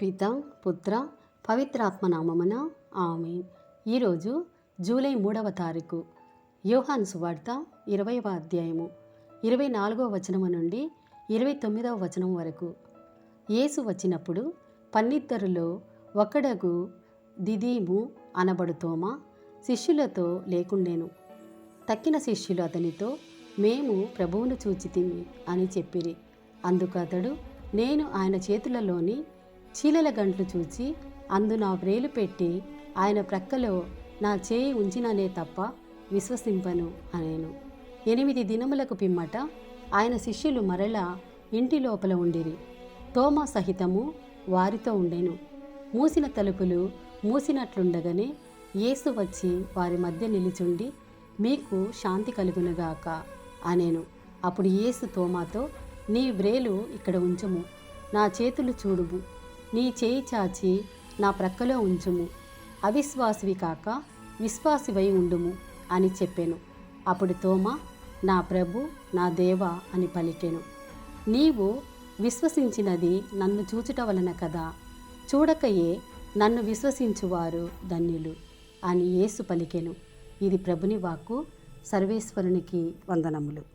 పిత పుత్ర పవిత్రాత్మ నామమున ఆమె ఈరోజు జూలై మూడవ తారీఖు యోహాన్ సువార్త ఇరవైవ అధ్యాయము ఇరవై నాలుగవ వచనము నుండి ఇరవై తొమ్మిదవ వచనం వరకు. యేసు వచ్చినప్పుడు పన్నిద్దరులో ఒకడగు దిదీము అనబడు తోమా శిష్యులతో లేకుండేను. తక్కిన శిష్యులు అతనితో మేము ప్రభువును చూచితిమి అని చెప్పిరి. అందుకు అతడు నేను ఆయన చేతులలోని చీలల గంట్లు చూచి అందు నా వ్రేలు పెట్టి ఆయన ప్రక్కలో నా చేయి ఉంచిననే తప్ప విశ్వసింపను అనేను. ఎనిమిది దినములకు పిమ్మట ఆయన శిష్యులు మరలా ఇంటి లోపల ఉండిరి. తోమా సహితము వారితో ఉండెను. మూసిన తలుపులు మూసినట్లుండగానే యేసు వచ్చి వారి మధ్య నిలిచుండి మీకు శాంతి కలుగునుగాక అనేను. అప్పుడు యేసు తోమాతో నీ వ్రేలు ఇక్కడ ఉంచుము. నా చేతులు చూడుము. నీ చేయి చాచి నా ప్రక్కలో ఉంచుము. అవిశ్వాసివి కాక విశ్వాసివై ఉండుము అని చెప్పాను. అప్పుడు తోమ నా ప్రభు నా దేవ అని పలికెను. నీవు విశ్వసించినది నన్ను చూచుట వలన కదా. చూడకయే నన్ను విశ్వసించువారు ధన్యులు అని యేసు పలికెను. ఇది ప్రభుని వాక్కు. సర్వేశ్వరునికి వందనములు.